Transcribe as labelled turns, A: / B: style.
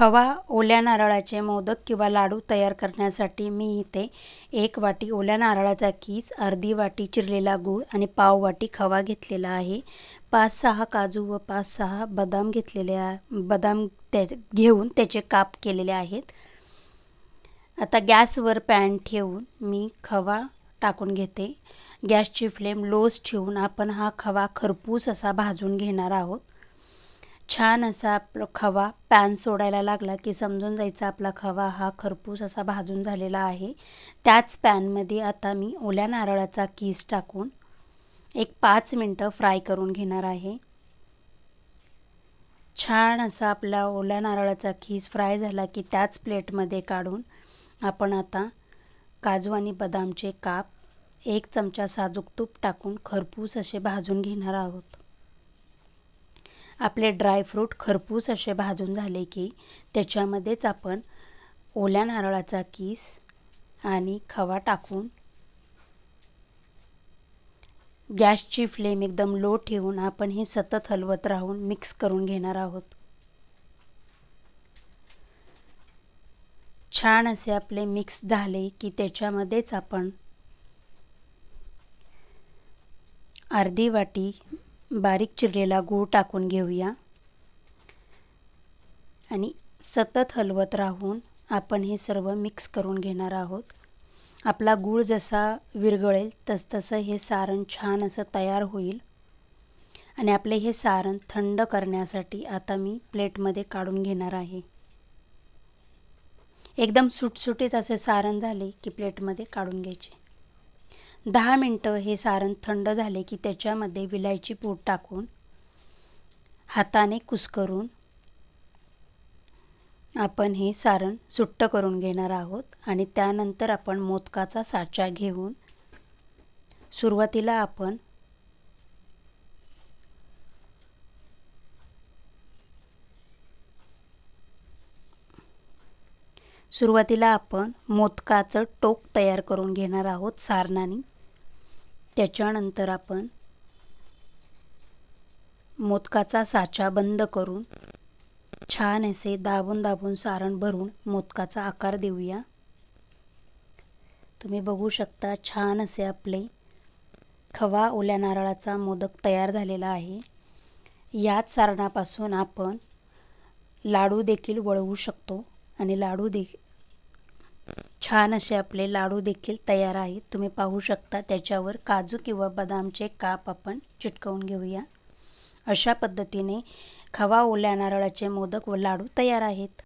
A: खवा ओल्या नारळाचे मोदक किंवा लाडू तयार करण्यासाठी मी इथे एक वाटी ओल्या नारळाचा कीस अर्धी वाटी चिरलेला गूळ आणि पाव वाटी खवा घेतलेला आहे. पाच सहा काजू व पाच सहा बदाम घेतलेले आ बदाम त्या घेऊन त्याचे काप केलेले आहेत. आता गॅसवर पॅन ठेवून मी खवा टाकून घेते. गॅसची फ्लेम लोच ठेवून आपण हा खवा खरपूस असा भाजून घेणार आहोत. छान असा आपला खवा पॅन सोडायला लागला की समजून जायचा आपला खवा हा खरपूस असा भाजून झालेला आहे. त्याच पॅनमध्ये आता मी ओल्या नारळाचा कीस टाकून एक पाच मिनटं फ्राय करून घेणार आहे. छान असा आपला ओल्या नारळाचा खीस फ्राय झाला की त्याच प्लेटमध्ये काढून आपण आता काजू आणि बदामचे काप एक चमचा साजूक तूप टाकून खरपूस असे भाजून घेणार आहोत. आपले ड्रायफ्रूट खरपूस असे भाजून झाले की त्याच्यामध्येच आपण ओल्या नारळाचा किस आणि खवा टाकून गॅसची फ्लेम एकदम लो ठेवून आपण हे सतत हलवत राहून मिक्स करून घेणार आहोत. छान असे आपले मिक्स झाले की त्याच्यामध्येच आपण अर्धी वाटी बारीक चिरलेला गूळ टाकून घेऊया. आणि सतत हलवत राहून आपण हे सर्व मिक्स करून घेणार आहोत. आपला गूळ जसा विरघळेल तसतसं हे सारण छान असं तयार होईल. आणि आपले हे सारण थंड करण्यासाठी आता मी प्लेटमध्ये काढून घेणार आहे. एकदम सुटसुटीत असे सारण झाले की प्लेटमध्ये काढून घ्यायचे. दहा मिनटं हे सारण थंड झाले की त्याच्यामध्ये विलायची पूड टाकून हाताने कुस्करून आपण हे सारण सुट्ट करून घेणार आहोत आणि त्यानंतर आपण मोदकाचा साचा घेऊन सुरुवातीला आपण सुरुवातीला आपण मोदकाचं टोक तयार करून घेणार आहोत सारणाने. त्याच्यानंतर आपण मोदकाचा साचा बंद करून छान असे दाबून दाबून सारण भरून मोदकाचा आकार देऊया. तुम्ही बघू शकता छान असे आपले खवा ओल्या नारळाचा मोदक तयार झालेला आहे. याच सारणापासून आपण लाडू देखील वळवू शकतो आणि लाडू दे छान असे आपले लाडू देखील तयार आहेत. तुम्ही पाहू शकता त्याच्यावर काजू किंवा बदामचे काप आपण चिटकवून घेऊया. अशा पद्धतीने खवा ओल्या नारळाचे मोदक व लाडू तयार आहेत.